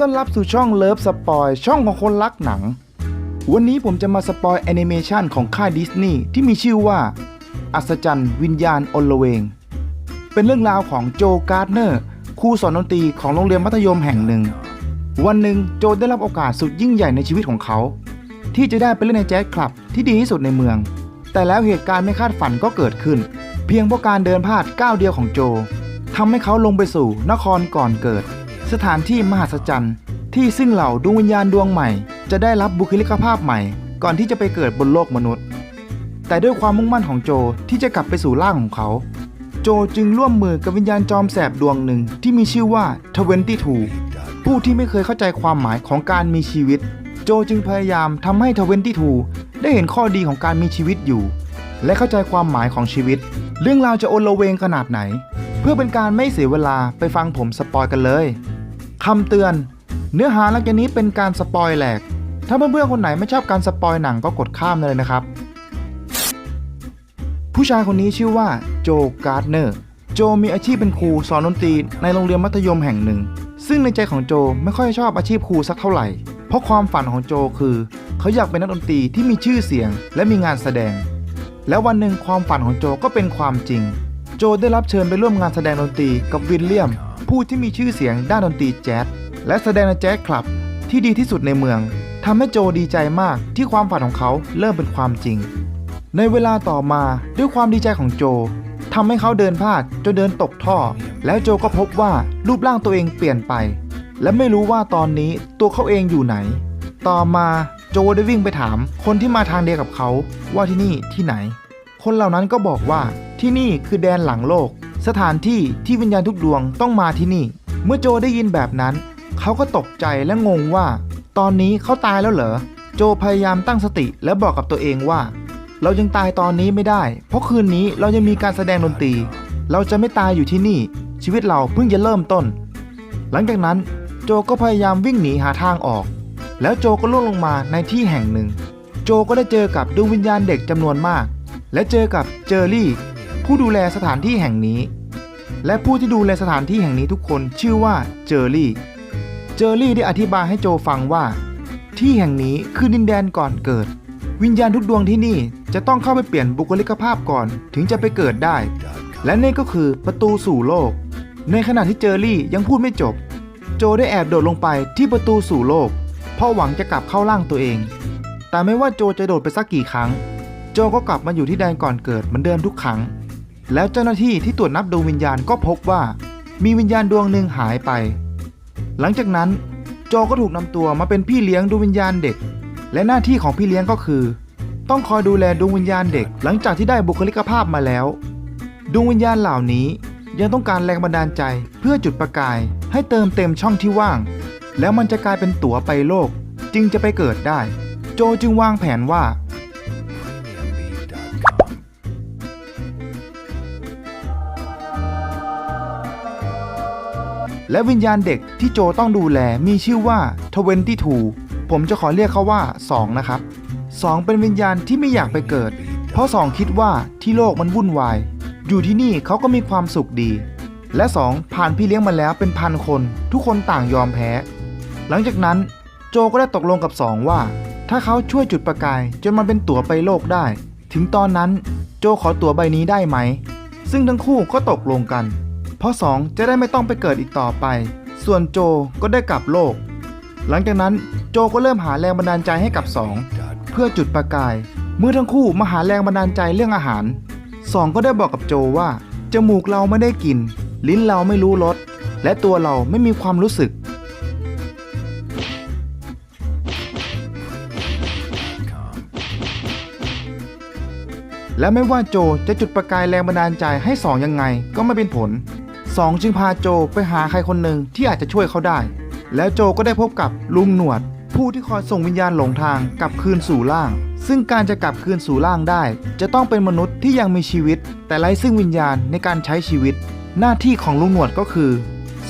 ต้อนรับสู่ช่องเลิฟสปอยช่องของคนรักหนัง วันนี้ผมจะมาสปอยแอนิเมชันของค่ายดิสนีย์ที่มีชื่อว่า อัศจรรย์วิญญาณอลเวง เป็นเรื่องราวของโจการ์ดเนอร์ครูสอนดนตรีของโรงเรียนมัธยมแห่งหนึ่ง วันหนึ่งโจได้รับโอกาสสุดยิ่งใหญ่ในชีวิตของเขา ที่จะได้ไปเล่นในแจ๊สคลับที่ดีที่สุดในเมือง แต่แล้วเหตุการณ์ไม่คาดฝันก็เกิดขึ้น เพียงเพราะการเดินพลาดก้าวเดียวของโจทำให้เขาลงไปสู่นครก่อนเกิด สถานที่มหัศจรรย์ ที่ซึ่งเหล่าดวงวิญญาณดวงใหม่ จะได้รับบุคลิกภาพใหม่ ก่อนที่จะไปเกิดบนโลกมนุษย์ แต่ด้วยความมุ่งมั่นของโจที่จะกลับไปสู่ร่างของเขา โจจึงร่วมมือกับวิญญาณจอมแสบดวงหนึ่งที่มีชื่อว่าทเวนตี้ทูผู้ที่ไม่เคยเข้าใจความหมายของการมีชีวิต โจจึงพยายามทำให้ทเวนตี้ทูได้เห็นข้อดีของการมีชีวิตอยู่ และเข้าใจความหมายของชีวิต เรื่องราวจะโอนละเวงขนาดไหน เพื่อเป็นการไม่เสียเวลาไปฟังผมสปอยกันเลย คำเตือน เนื้อหาหลังจากนี้เป็นการสปอยแหลก ถ้าเพื่อนๆคนไหนไม่ชอบการสปอยหนังก็กดข้ามเลยนะครับ ผู้ชายคนนี้ชื่อว่าโจการ์ดเนอร์ โจมีอาชีพเป็นครูสอนดนตรีในโรงเรียนมัธยมแห่งหนึ่ง ซึ่งในใจของโจไม่ค่อยชอบอาชีพครูสักเท่าไหร่ เพราะความฝันของโจคือ เขาอยากเป็นนักดนตรีที่มีชื่อเสียงและมีงานแสดง แล้ววันหนึ่งความฝันของโจก็เป็นความจริง โจได้รับเชิญไปร่วมงานแสดงดนตรีกับวิลเลียม ผู้ที่มีชื่อเสียงด้านดนตรีแจ๊สและแสดงในแจ๊สคลับที่ดีที่สุดในเมืองทำให้โจดีใจมากที่ความฝันของเขาเริ่มเป็นความจริง ในเวลาต่อมาด้วยความดีใจของโจทำให้เขาเดินพลาดจนเดินตกท่อ แล้วโจก็พบว่ารูปร่างตัวเองเปลี่ยนไป และไม่รู้ว่าตอนนี้ตัวเขาเองอยู่ไหน ต่อมาโจได้วิ่งไปถามคนที่มาทางเดียวกับเขาว่าที่นี่ที่ไหน คนเหล่านั้นก็บอกว่าที่นี่คือแดนหลังโลก สถานที่ที่วิญญาณทุกดวงต้องมาที่นี่ เมื่อโจได้ยินแบบนั้น เขาก็ตกใจและงงว่า ตอนนี้เขาตายแล้วเหรอ โจพยายามตั้งสติและบอกกับตัวเองว่า เรายังตายตอนนี้ไม่ได้ เพราะคืนนี้เรายังมีการแสดงดนตรี เราจะไม่ตายอยู่ที่นี่ ชีวิตเราเพิ่งจะเริ่มต้น หลังจากนั้นโจก็พยายามวิ่งหนีหาทางออก แล้วโจก็ล่วงลงมาในที่แห่งหนึ่ง โจก็ได้เจอกับดวงวิญญาณเด็กจำนวนมาก และเจอกับเจอรี่ ผู้ดูแลสถานที่แห่งนี้ และผู้ที่ดูแลสถานที่แห่งนี้ทุกคนชื่อว่าเจอรี่ เจอรี่ได้อธิบายให้โจฟังว่า ที่แห่งนี้คือดินแดนก่อนเกิด วิญญาณทุกดวงที่นี่จะต้องเข้าไปเปลี่ยนบุคลิกภาพก่อนถึงจะไปเกิดได้ และนี่ก็คือประตูสู่โลก ในขณะที่เจอรี่ยังพูดไม่จบ โจได้แอบโดดลงไปที่ประตูสู่โลก เพราะหวังจะกลับเข้าร่างตัวเอง แต่ไม่ว่าโจจะโดดไปสักกี่ครั้ง โจก็กลับมาอยู่ที่แดนก่อนเกิดเหมือนเดิมทุกครั้ง แล้วเจ้าหน้าที่ที่ตรวจนับดวงวิญญาณก็พบว่า มีวิญญาณดวงหนึ่งหายไป หลังจากนั้นโจก็ถูกนำตัวมาเป็นพี่เลี้ยงดวงวิญญาณเด็ก และหน้าที่ของพี่เลี้ยงก็คือ ต้องคอยดูแลดวงวิญญาณเด็ก หลังจากที่ได้บุคลิกภาพมาแล้ว ดวงวิญญาณเหล่านี้ยังต้องการแรงบันดาลใจเพื่อจุดประกาย ให้เติมเต็มช่องที่ว่าง แล้วมันจะกลายเป็นตั๋วไปโลก จึงจะไปเกิดได้ โจจึงวางแผนว่า และวิญญาณเด็กที่โจต้องดูแลมีชื่อว่า22ผมจะขอเรียกเขาว่า 2 นะครับ 2 เป็นวิญญาณที่ไม่อยากไปเกิด เพราะ 2 คิดว่าที่โลกมันวุ่นวาย อยู่ที่นี่เขาก็มีความสุขดี และ 2 ผ่านพี่เลี้ยงมาแล้วเป็นพันคน ทุกคนต่างยอมแพ้ หลังจากนั้นโจก็ได้ตกลงกับ 2 ว่า ถ้าเขาช่วยจุดประกายจนมันเป็นตั๋วไปโลกได้ ถึงตอนนั้นโจขอตั๋วใบนี้ได้ไหม ซึ่งทั้งคู่ก็ตกลงกัน เพราะ 2 จะได้ไม่ต้องไปเกิดอีกต่อไป ส่วนโจก็ได้กลับโลก หลังจากนั้นโจก็เริ่มหาแรงบันดาลใจให้กับ 2 เพื่อจุดประกาย เมื่อทั้งคู่มาหาแรงบันดาลใจเรื่องอาหาร 2 ก็ได้บอกกับโจว่า จมูกเราไม่ได้กลิ่นลิ้นเราไม่รู้รสและตัวเราไม่มีความรู้สึกและไม่ว่าโจจะจุดประกายแรงบันดาลใจให้สองยังไงก็ไม่เป็นผล สองจึงพาโจไปหาใครคนหนึ่งที่อาจจะช่วยเขาได้ แล้วโจก็ได้พบกับลุงหนวด ผู้ที่คอยส่งวิญญาณหลงทางกลับคืนสู่ร่าง ซึ่งการจะกลับคืนสู่ร่างได้ จะต้องเป็นมนุษย์ที่ยังมีชีวิต แต่ไร้ซึ่งวิญญาณในการใช้ชีวิต หน้าที่ของลุงหนวดก็คือ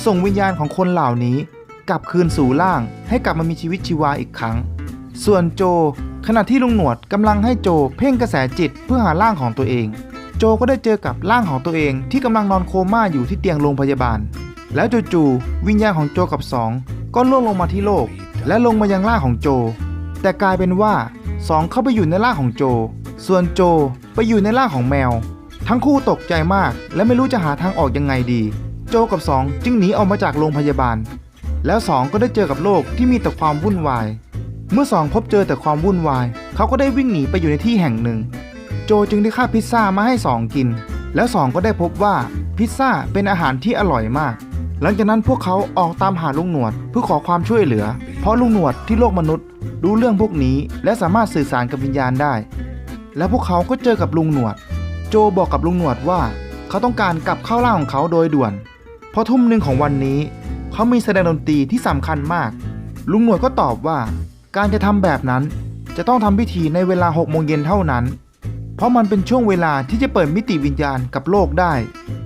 ส่งวิญญาณของคนเหล่านี้ กลับคืนสู่ร่าง ให้กลับมามีชีวิตชีวาอีกครั้ง ส่วนโจ ขณะที่ลุงหนวดกำลังให้โจเพ่งกระแสจิตเพื่อหาร่างของตัวเอง โจก็ได้เจอกับร่างของตัวเองที่กำลังนอนโคม่าอยู่ที่เตียงโรงพยาบาล แล้วจู่ๆวิญญาณของโจกับสองก็ล่วงลงมาที่โลก และลงมายังร่างของโจ แต่กลายเป็นว่าสองเข้าไปอยู่ในร่างของโจ ส่วนโจไปอยู่ในร่างของแมว ทั้งคู่ตกใจมาก และไม่รู้จะหาทางออกยังไงดี โจกับสองจึงหนีออกมาจากโรงพยาบาล แล้วสองก็ได้เจอกับโลกที่มีแต่ความวุ่นวาย เมื่อสองพบเจอแต่ความวุ่นวาย เขาก็ได้วิ่งหนีไปอยู่ในที่แห่งหนึ่ง โจจึงได้ค่าพิซซ่ามาให้สองกิน แล้วสองก็ได้พบว่าพิซซ่าเป็นอาหารที่อร่อยมาก หลังจากนั้นพวกเขาออกตามหาลุงหนวดเพื่อขอความช่วยเหลือ เพราะลุงหนวดที่โลกมนุษย์ รู้เรื่องพวกนี้และสามารถสื่อสารกับวิญญาณได้ และพวกเขาก็เจอกับลุงหนวด โจบอกกับลุงหนวดว่า เขาต้องการกลับเข้าร่างของเขาโดยด่วน เพราะทุ่มหนึ่งของวันนี้ เขามีแสดงดนตรีที่สำคัญมาก ลุงหนวดก็ตอบว่า การจะทำแบบนั้นจะต้องทำพิธีในเวลา6โมงเย็นเท่านั้น เพราะมันเป็นช่วงเวลาที่จะเปิดมิติวิญญาณกับโลกได้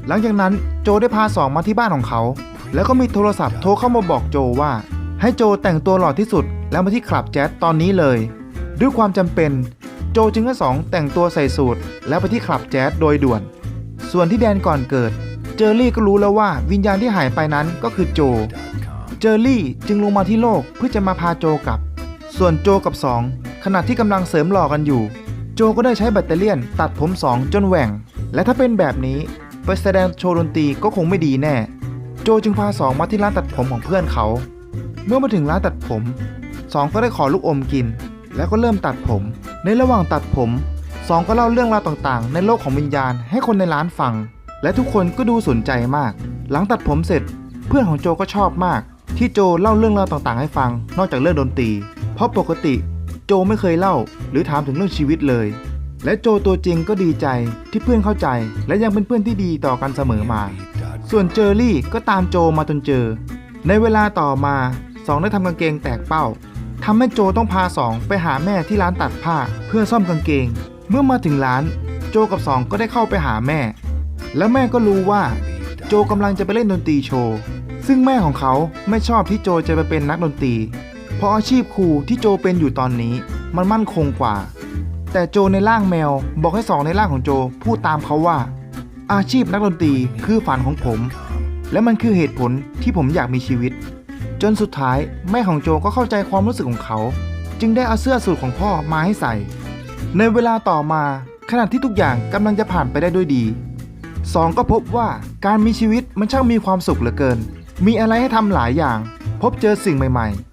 หลังจากนั้นโจได้พาสองมาที่บ้านของเขา แล้วก็มีโทรศัพท์โทรเข้ามาบอกโจว่า ให้โจแต่งตัวหล่อที่สุด แล้วมาที่คลับแจ๊สตอนนี้เลย ด้วยความจำเป็น โจจึงให้สองแต่งตัวใส่สูทแล้วไปที่คลับแจ๊สโดยด่วน ส่วนที่แดนก่อนเกิด เจอรี่ก็รู้แล้วว่าวิญญาณที่หายไปนั้นก็คือโจ เจอรี่จึงลงมาที่โลกเพื่อจะมาพาโจกลับ ส่วนโจกับสองขณะที่กำลังเสริมหล่อกันอยู่ จก็ได้ใช้แบตเตอรี่ยนตัดผมสองจนแหว่ง และถ้าเป็นแบบนี้ไปแสดงโชว์ดนตรีก็คงไม่ดีแน่ โจจึงพาสองมาที่ร้านตัดผมของเพื่อนเขา เมื่อมาถึงร้านตัดผมสองก็ได้ขอลูกอมกิน แล้วก็เริ่มตัดผม ในระหว่างตัดผมสองก็เล่าเรื่องราวต่างๆ ในโลกของวิญญาณให้คนในร้านฟัง และทุกคนก็ดูสนใจมาก หลังตัดผมเสร็จ เพื่อนของโจก็ชอบมาก ที่โจเล่าเรื่องราวต่างๆ ให้ฟัง นอกจากเรื่องดนตรี เพราะปกติ โจไม่เคยเล่า หรือถามถึงเรื่องชีวิตเลย และโจตัวจริงก็ดีใจที่เพื่อนเข้าใจ และยังเป็นเพื่อนที่ดีต่อกันเสมอมา ส่วนเจอรี่ก็ตามโจมาจนเจอ ในเวลาต่อมาสองได้ทำกางเกงแตกเป้าทำให้โจต้องพาสองไปหาแม่ที่ร้านตัดผ้าเพื่อซ่อมกางเกง เมื่อมาถึงร้าน โจกับสองก็ได้เข้าไปหาแม่ แล้วแม่ก็รู้ว่า โจกำลังจะไปเล่นดนตรีโชว์ซึ่งแม่ของเขาไม่ชอบที่โจจะไปเป็นนักดนตรี เพราะอาชีพครูที่โจเป็นอยู่ตอนนี้มันมั่นคงกว่า แต่โจในร่างแมวบอกให้สองในร่างของโจพูดตามเขาว่า อาชีพนักดนตรีคือฝันของผม และมันคือเหตุผลที่ผมอยากมีชีวิต จนสุดท้ายแม่ของโจก็เข้าใจความรู้สึกของเขา จึงได้เอาเสื้อสูทของพ่อมาให้ใส่ ในเวลาต่อมาขณะที่ทุกอย่างกำลังจะผ่านไปได้ด้วยดีสองก็พบว่าการมีชีวิตมันช่างมีความสุขเหลือเกิน มีอะไรให้ทำหลายอย่าง พบเจอสิ่งใหม่ ๆ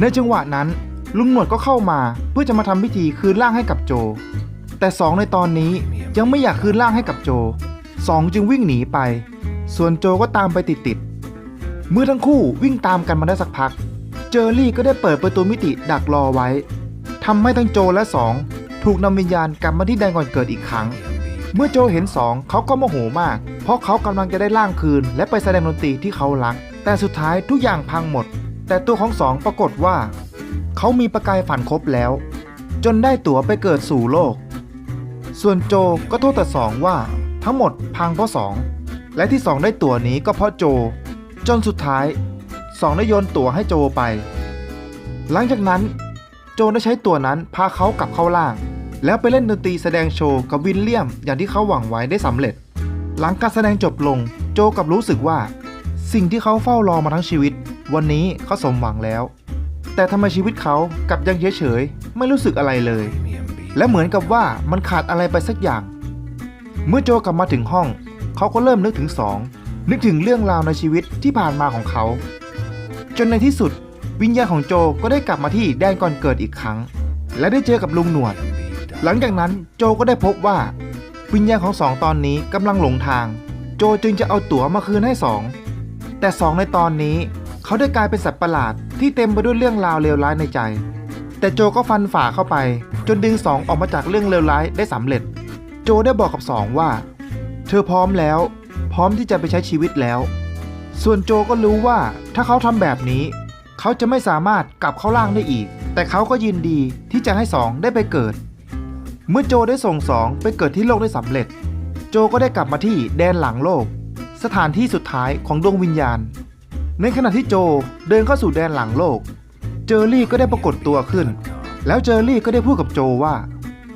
ในจังหวะนั้น ลุงหนวดก็เข้ามาเพื่อจะมาทำพิธีคืนร่างให้กับโจ แต่สองในตอนนี้ยังไม่อยากคืนร่างให้กับโจสองจึงวิ่งหนีไป ส่วนโจก็ตามไปติดๆเมื่อทั้งคู่วิ่งตามกันมาได้สักพัก เจอรี่ก็ได้เปิดประตูมิติดักรอไว้ทำให้ทั้งโจและสองถูกนำวิญญาณกลับมาที่แดนก่อนเกิดอีกครั้ง เมื่อโจเห็นสองเขาก็โมโหมาก เพราะเขากำลังจะได้ร่างคืน และไปแสดงดนตรีที่เขารัก แต่สุดท้ายทุกอย่างพังหมด แต่ตัวของสองปรากฏว่า เขามีประกายฝันครบแล้ว จนได้ตั๋วไปเกิดสู่โลก ส่วนโจก็โทษแต่สองว่าทั้งหมดพังเพราะสองและที่สองได้ตั๋วนี้ก็เพราะโจ จนสุดท้ายสองได้โยนตั๋วให้โจไป หลังจากนั้น โจได้ใช้ตั๋วนั้นพาเขากลับเข้าล่าง แล้วไปเล่นดนตรีแสดงโชว์กับวิลเลียมอย่างที่เขาหวังไว้ได้สำเร็จ หลังการแสดงจบลงโจกับรู้สึกว่า สิ่งที่เขาเฝ้ารอมาทั้งชีวิต วันนี้เขาสมหวังแล้ว แต่ทำไมชีวิตเขากลับยังเฉยๆไม่รู้สึกอะไรเลย และเหมือนกับว่ามันขาดอะไรไปสักอย่าง เมื่อโจกลับมาถึงห้อง เขาก็เริ่มนึกถึงสอง นึกถึงเรื่องราวในชีวิตที่ผ่านมาของเขา จนในที่สุด วิญญาณของโจก็ได้กลับมาที่แดนก่อนเกิดอีกครั้ง และได้เจอกับลุงหนวด หลังจากนั้นโจก็ได้พบว่า วิญญาณของสองตอนนี้กำลังหลงทาง โจจึงจะเอาตั๋วมาคืนให้สองแต่สองในตอนนี้ เขาได้กลายเป็นสัตว์ประหลาดที่เต็มไปด้วยเรื่องราวเลวร้ายในใจ แต่โจก็ฟันฝ่าเข้าไป จนดึงสองออกมาจากเรื่องเลวร้ายได้สำเร็จ โจได้บอกกับสองว่า เธอพร้อมแล้ว พร้อมที่จะไปใช้ชีวิตแล้ว ส่วนโจก็รู้ว่าถ้าเขาทำแบบนี้ เขาจะไม่สามารถกลับเข้าร่างได้อีก แต่เขาก็ยินดีที่จะให้สองได้ไปเกิด เมื่อโจได้ส่งสองไปเกิดที่โลกได้สำเร็จ โจก็ได้กลับมาที่แดนหลังโลก สถานที่สุดท้ายของดวงวิญญาณ ในขณะที่โจเดินเข้าสู่แดนหลังโลก เจอรี่ก็ได้ปรากฏตัวขึ้น แล้วเจอรี่ก็ได้พูดกับโจว่า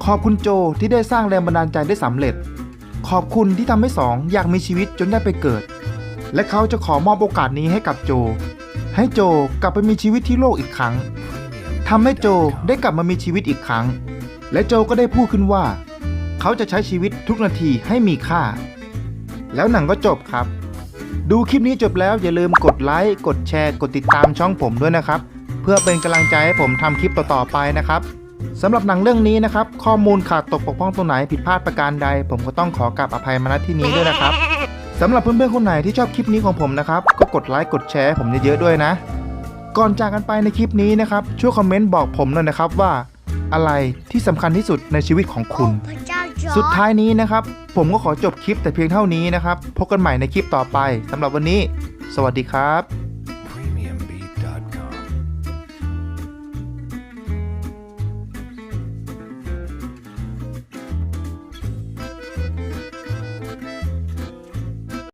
ขอบคุณโจที่ได้สร้างแรงบันดาลใจได้สำเร็จ ขอบคุณที่ทำให้สองอยากมีชีวิตจนได้ไปเกิด และเขาจะขอมอบโอกาสนี้ให้กับโจ ให้โจกลับไปมีชีวิตที่โลกอีกครั้งทำให้โจได้กลับมามีชีวิตอีกครั้ง และโจก็ได้พูดขึ้นว่า เขาจะใช้ชีวิตทุกนาทีให้มีค่า แล้วหนังก็จบครับ ดูคลิปนี้จบแล้วอย่าลืมกดไลค์กดแชร์กดติดตามช่องผมด้วยนะครับ เพื่อเป็นกำลังใจให้ผมทำคลิปต่อๆไปนะครับสำหรับหนังเรื่องนี้นะครับ ข้อมูลขาดตกปกพร่องตรงไหนผิดพลาดประการใด ผมก็ต้องขอกราบอภัยมาณที่นี้ด้วยนะครับสำหรับเพื่อนๆคนไหนที่ชอบคลิปนี้ของผมนะครับ ก็กดไลค์กดแชร์ผมเยอะๆด้วยนะ ก่อนจากกันไปในคลิปนี้นะครับช่วยคอมเมนต์บอกผมหน่อยนะครับว่า อะไรที่สำคัญที่สุดในชีวิตของคุณ สุดท้ายนี้นะครับ ผมก็ขอจบคลิปแต่เพียงเท่านี้นะครับ พบกันใหม่ในคลิปต่อไปสำหรับวันนี้ สวัสดีครับ